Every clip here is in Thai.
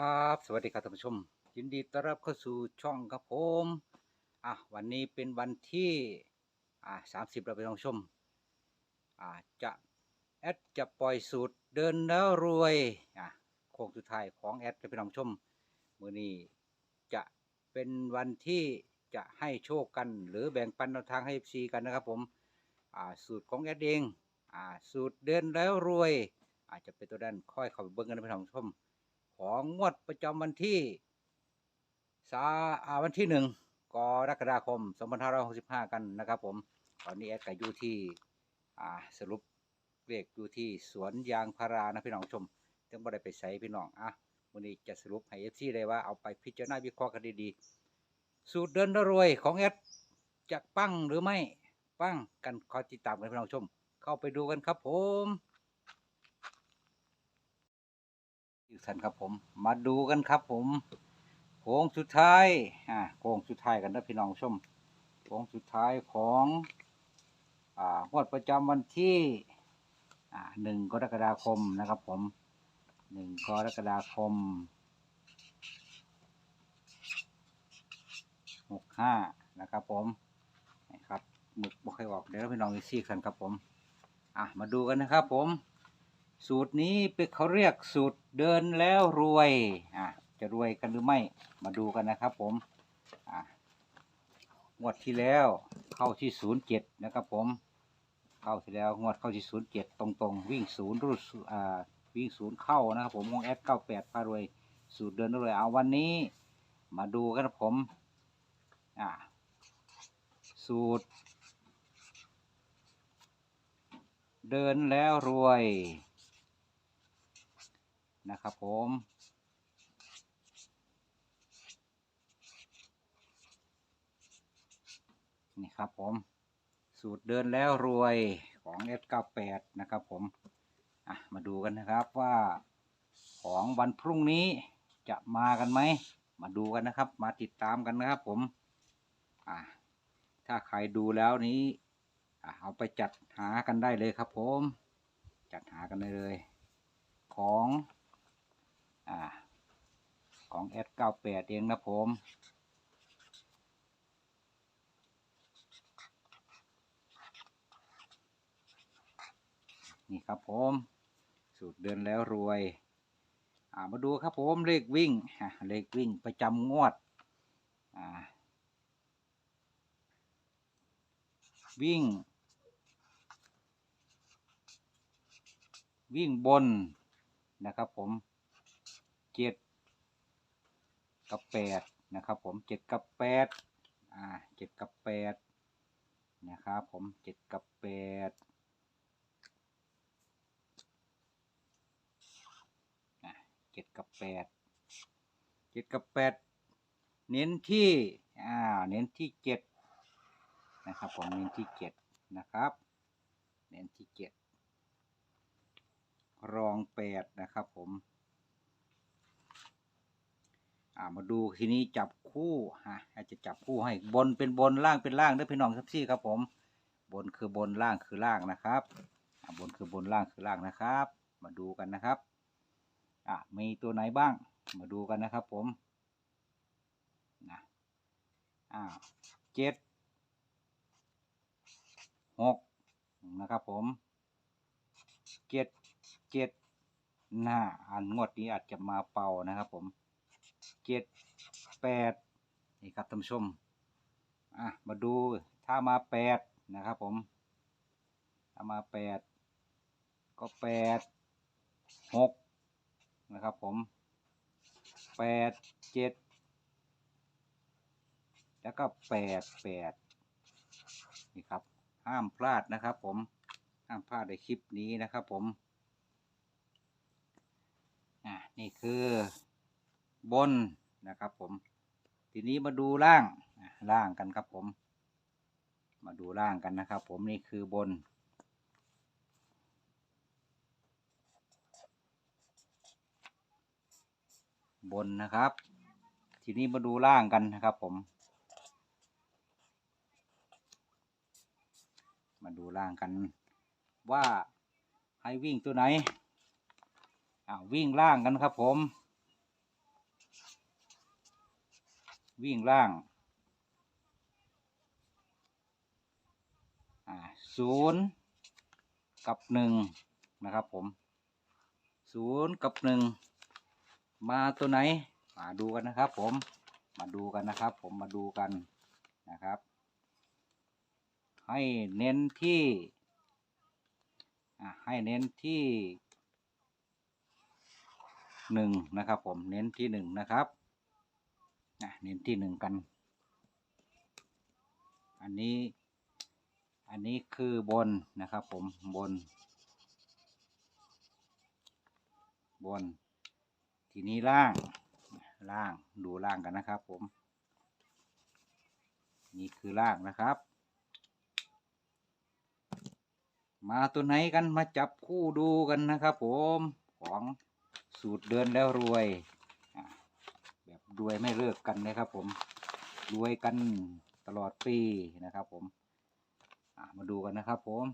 ครับ สวัสดีครับท่านผู้ชม ยินดีต้อนรับเข้าสู่ช่องครับผมอะวันนี้เป็นวันที่อ่าสามสิบเราไปลองชมอ่าจะแอดจะปล่อยสูตรเดินแล้วรวยอะโค้งสุดท้ายของแอดจะไปลองชมมือนี้จะเป็นวันที่จะให้โชคกัน หรือแบ่งปันแนวทางให้ FC กันนะครับผมอ่าสูตรของแอดเองอ่าสูตรเดินแล้วรวย อาจจะเป็นตัวด้านค่อยเข้าไปเบิ่งกันนะพี่น้องชม ของงวดประจำวันที่สาอาวันที่หนึ่งกรกฎาคม 2565 กันนะครับผม ตอนนี้แอดก็อยู่ที่อ่าสรุปเลขอยู่ที่สวนยางพารานะพี่น้องชมจังบ่ได้ไปใส่พี่น้องอะวันนี้จะสรุปให้เอฟซีได้ว่าเอาไปพิจารณาวิเคราะห์กันดีๆ สูตรเดินรวยของแอดจะปั้งหรือไม่ปั้งกันคอยติดตามกันพี่น้องชม เข้าไปดูกันครับผม ทุกท่นครับผม มาดูกันครับผมโค้งสุดท้ายอ่าโค้งสุดท้ายกันนะพี่น้องชมโค้งสุดท้ายของอ่างวดประจำวันที่อ่าหนึ่งกรกฎาคมนะครับ ผมหนึ่งกรกฎาคมหกห้านะครับ ผมนะครับหมึกบอกให้ออกเดี๋ยวพี่น้องอีกซี่กันครับผม อะมาดูกันนะครับผม สูตรนี้เป็นเขาเรียกสูตรเดินแล้วรวยอะจะรวยกันหรือไม่มาดูกันนะครับผมอะงวดที่แล้วเข้าที่ศูนย์เจ็ดนะครับผม เข้าที่แล้วงวดเข้าที่ศูนย์เจ็ดตรงๆ วิ่งศูนย์รูดอ่าวิ่งศูนย์เข้านะครับผมวงแอดเก้าแปดพารวย สูตรเดินรวยเอาวันนี้ มาดูกันครับผมอะสูตร เดินแล้วรวย นะครับผมนี่ครับผมสูตรเดินแล้วรวยของ S98 นะครับผมอะมาดูกันนะครับว่าของวันพรุ่งนี้จะมากันไหม มาดูกันนะครับ มาติดตามกันนะครับผมอะถ้าใครดูแล้วนี้อะเอาไปจัดหากันได้เลยครับผม จัดหากันได้เลย ของ อ่า ของ S98 เองนะผม นี่ครับผม สูตรเดินแล้วรวย อ่า มาดูครับผมเลขวิ่งเลขวิ่งประจำงวด อ่า วิ่งวิ่งบนนะครับผม เจ็ดกับแปดนะครับ ผมเจ็ดกับแปดอ่าเจ็ดกับแปดนะครับ ผมเจ็ดกับแปดอะเจ็ดกับแปดเจ็ดกับแปดเน้นที่อ่าเน้นที่เจ็ดนะครับ ผมเน้นที่เจ็ดนะครับ เน้นที่เจ็ดรองแปดนะครับ ผม อ่ามาดูทีนี้จับคู่ฮะอาจจะจับคู่ให้บนเป็นบนล่างเป็นล่างด้วยพี่น้องทับซี่ครับผม บนคือบนล่างคือล่างนะครับอ่าบนคือบนล่างคือล่างนะครับ มาดูกันนะครับอ่ามีตัวไหนบ้าง มาดูกันนะครับผมนะอ่าเจ็ดหกนะครับผมเจ็ดเจ็ดหน้าอันงวดนี้อาจจะมาเป่านะครับผม เจ็ดแปดนี่ครับท่านผู้ชมอะมาดูถ้ามาแปดนะครับผมถ้ามาแปดก็แปดหกนะครับผมแปดเจ็ดแล้วก็แปดแปดนี่ครับห้ามพลาดนะครับผมห้ามพลาดในคลิปนี้นะครับผมอ่านี่คือ บนนะครับ ผม ทีนี้มาดูล่าง ล่างกันครับผม มาดูล่างกันนะครับ ผมนี่คือบน บนนะครับ ทีนี้มาดูล่างกันนะครับผม มาดูล่างกัน ว่าให้วิ่งตัวไหนอ่าวิ่งล่างกันครับผม วิ่งล่างศูนย์กับหนึ่งนะครับผมศูนย์กับหนึ่งมาตัวไหน มาดูกันนะครับผมมาดูกันนะครับ ผมมาดูกันนะครับ ให้เน้นที่ให้เน้นที่หนึ่งนะครับผมเน้นที่หนึ่งนะครับะเน้นที่หนึ่งกัน อันนี้ อันนี้คือบนนะครับผมบน บน ทีนี้ล่าง ล่างดูล่างกันนะครับ ผม นี่คือล่างนะครับ มาตัวไหนกันมาจับคู่ดูกันนะครับ ผมของสูตรเดินแล้วรวย รวยไม่เลิกกันนะครับ ผมรวยกันตลอดปีนะครับ ผมมาดูกันนะครับ ผม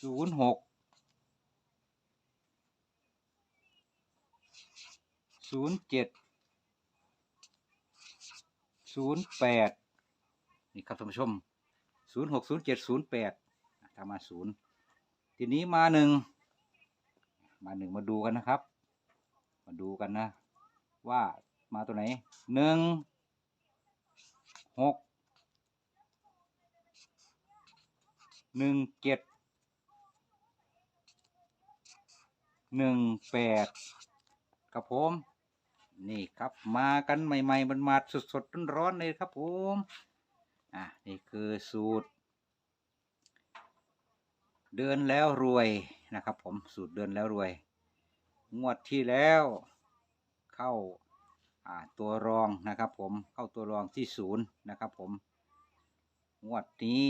ศูนย์หก ศูนย์เจ็ด ศูนย์แปด นี่ครับท่านผู้ชม ศูนย์หกศูนย์เจ็ดศูนย์แปดถ้ามาศูนย์ ทีนี้มาหนึ่ง มาหนึ่งมาดูกันนะครับ มาดูกันนะ ว่ามาตัวไหนหนึ่งหกหนึ่งเจ็ดหนึ่งแปดครับผม นี่ครับมากันใหม่ๆมันมาสดๆร้อนๆเลยครับผม อะ นี่คือสูตร เดินแล้วรวย นะครับผมสูตรเดินแล้วรวย งวดที่แล้วเข้าตัวรองนะครับผมเข้าตัวรองที่ศูนย์นะครับผม งวดนี้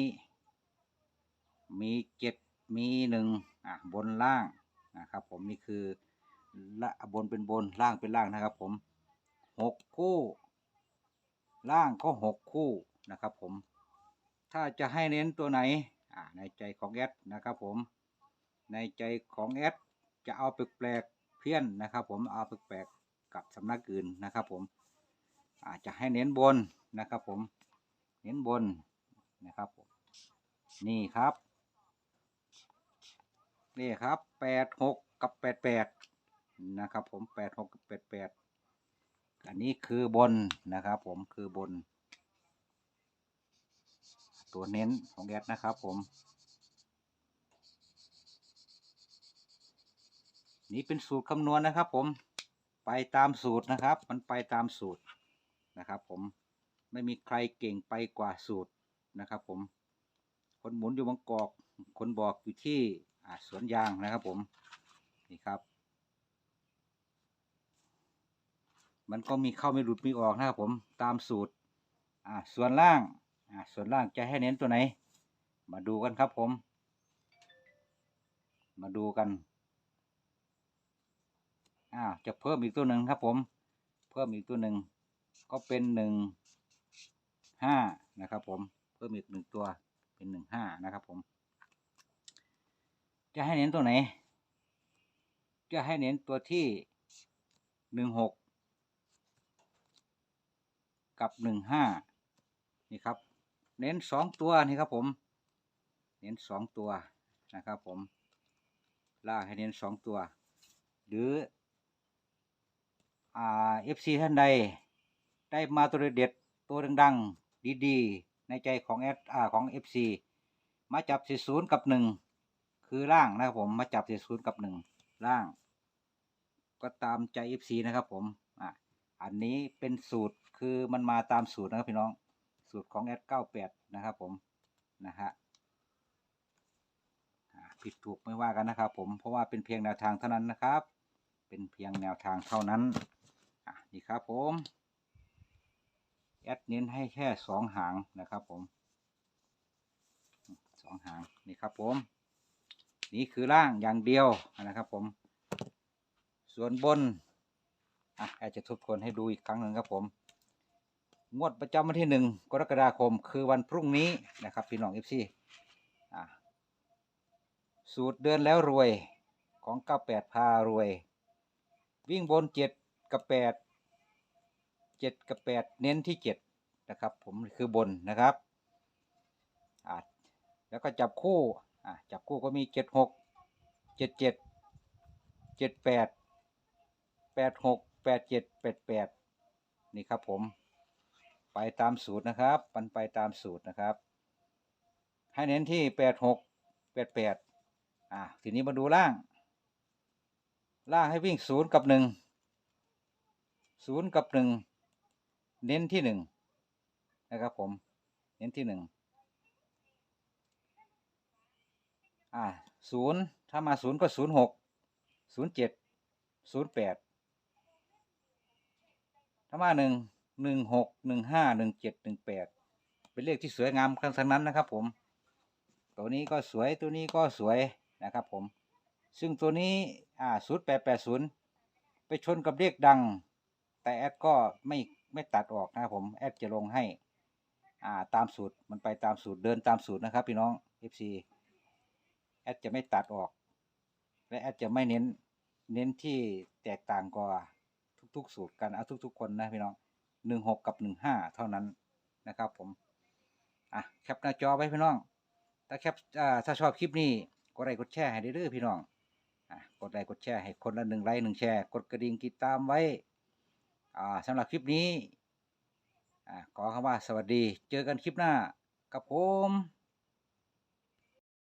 มีเจ็ดมีหนึ่งอะบนล่างนะครับผมนี่คือละบนเป็นบนล่างเป็นล่างนะครับผมหกคู่ ล่างก็หกคู่นะครับผม ถ้าจะให้เน้นตัวไหนในใจของแอดนะครับผม ในใจของแอดจะเอาแปลกๆเพี้ยนนะครับ ผมเอาแปลกๆกับสำนักอื่นนะครับ ผมอาจจะให้เน้นบนนะครับ ผมเน้นบนนะครับผมนี่ครับนี่ครับแปดหกกับแปดแปดนะครับ ผมแปดหกกับแปดแปดอันนี้คือบนนะครับ ผมคือบน ตัวเน้นของแอดนะครับ ผม นี่เป็นสูตรคำนวณนะครับ ผมไปตามสูตรนะครับ มันไปตามสูตรนะครับ ผมไม่มีใครเก่งไปกว่าสูตรนะครับ ผม คนหมุนอยู่บางกอก คนบอกอยู่ที่สวนยางนะครับ ผมนี่ครับ มันก็มีเข้าไม่หลุดมีออกนะครับ ผมตามสูตรอ่าส่วนล่างอ่าส่วนล่างจะให้เน้นตัวไหน มาดูกันครับผม มาดูกัน อ่าจะเพิ่มอีกตัวหนึ่งครับผม เพิ่มอีกตัวหนึ่งก็เป็นหนึ่งห้านะครับ ผม เพิ่มอีกหนึ่งตัวเป็นหนึ่งห้านะครับ ผม จะให้เน้นตัวไหน จะให้เน้นตัวที่หนึ่งหกกับหนึ่งห้านี่ครับ เน้นสองตัวนี่ครับผม เน้นสองตัวนะครับ ผมล่างให้เน้นสองตัว หรือ อ่าเอฟซีท่านใด ได้มาตัวเด็ดตัวดังๆ ดีๆ ในใจของแอดอ่าของเอฟซีมาจับสี่ศูนย์กับหนึ่งคือล่างนะครับผมมาจับสี่ศูนย์กับหนึ่งล่าง ก็ตามใจเอฟซีนะครับผมอะอันนี้เป็นสูตรคือมันมาตามสูตรนะครับพี่น้องสูตรของแอดเก้าแปดนะครับผมนะฮะผิดถูกไม่ว่ากันนะครับผมเพราะว่าเป็นเพียงแนวทางเท่านั้นนะครับ เป็นเพียงแนวทางเท่านั้น นี่ครับผม แอดเน้นให้แค่สองหางนะครับผมสองหางนี่ครับผม นี่คือล่างอย่างเดียวนะครับผม ส่วนบนอะแอดจะทบทวนให้ดูอีกครั้งหนึ่งครับผม งวดประจำวันที่หนึ่งกรกฎาคมคือวันพรุ่งนี้นะครับพี่น้องเอฟซีอะสูตรเดินแล้วรวยของ 98 พารวย วิ่งบนเจ็ดกับแปด จ็ดกับแปดเน้นที่เจ็ดนะครับ ผมคือบนนะครับอ่าแล้วก็จับคู่อ่าจับคู่ก็มีเจ็ดหกเจ็ดเจ็ดเจ็ดแปดแปดหกแปดเจ็ดแปดแปดนี่ครับผมไปตามสูตรนะครับมันไปตามสูตรนะครับ ให้เน้นที่แปดหกแปดแปดอ่าทีนี้มาดูล่าง ล่างให้วิ่งศูนย์กับหนึ่งศูนย์กับหนึ่ง เน้นที่หนึ่งนะครับผม เน้นที่หนึ่งอ่าศูนย์ถ้ามาศูนย์ก็ศูนย์หกศูนย์เจ็ดศูนย์แปดถ้ามาหนึ่งหนึ่งหกหนึ่งห้าหนึ่งเจ็ดหนึ่งแปดเป็นเลขที่สวยงามกันทั้งนั้นนะครับผม ตัวนี้ก็สวยตัวนี้ก็สวยนะครับผม ซึ่งตัวนี้อ่าศูนย์แปดแปดศูนย์ไปชนกับเลขดัง แต่แอดก็ไม่ ไม่ตัดออกนะครับผมแอดจะลงให้ อ่าตามสูตรมันไปตามสูตรเดินตามสูตรนะครับ พี่น้อง FC แอดจะไม่ตัดออก และแอดจะไม่เน้นเน้นที่แตกต่างกว่าทุก ๆ สูตรกันเอาทุก ๆ คนนะพี่น้องหนึ่งหกกับหนึ่งห้าเท่านั้นนะครับ ผมอะแคปหน้าจอไว้พี่น้องถ้าแคปอ่าถ้าชอบคลิปนี้กดไลค์กดแชร์ให้เด้อยๆพี่น้องอะกดไลค์กดแชร์ให้คนละหนึ่งไลค์หนึ่งแชร์กดกระดิ่งติดตามไว้ อ่าสำหรับคลิปนี้อ่าขอคำว่าสวัสดี เจอกันคลิปหน้ากับผม